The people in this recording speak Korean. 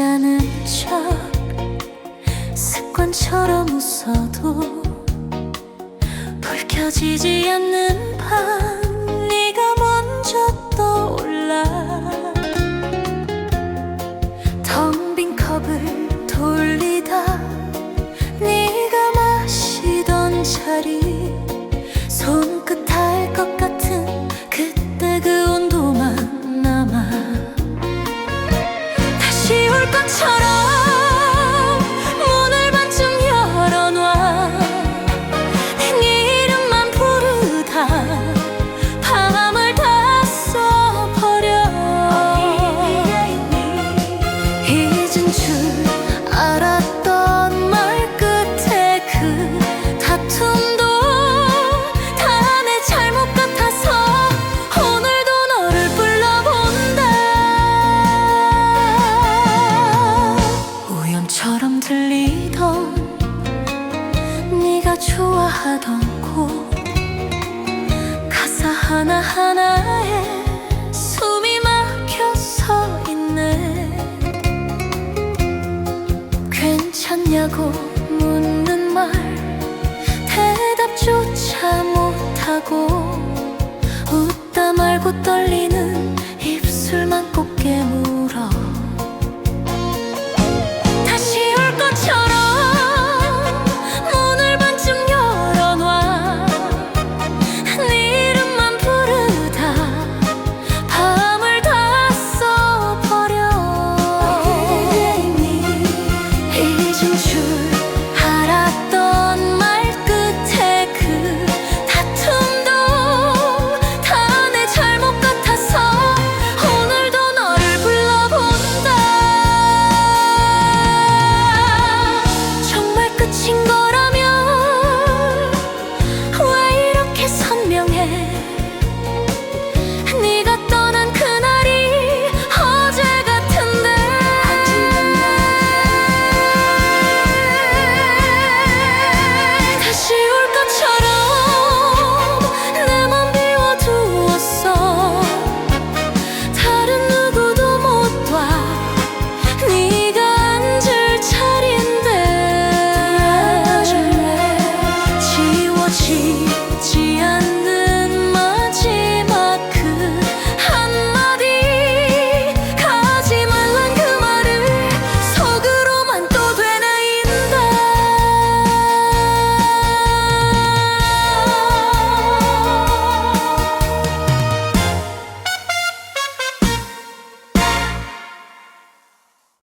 않은 척 습관처럼 웃어도 불 켜지지 않는 밤 네가 먼저 떠올라. 텅 빈 컵을 돌리다 네가 마시던 자리 손끝 닿을 것 같은 처럼 문을 반쯤 열어놔. 네 이름만 부르다 밤을 다 써버려. 잊은 줄 좋아하던 곳 가사 하나하나에 숨이 막혀 서 있네. 괜찮냐고 묻는 말 대답조차 못하고 웃다 말고 떨리 지지 않는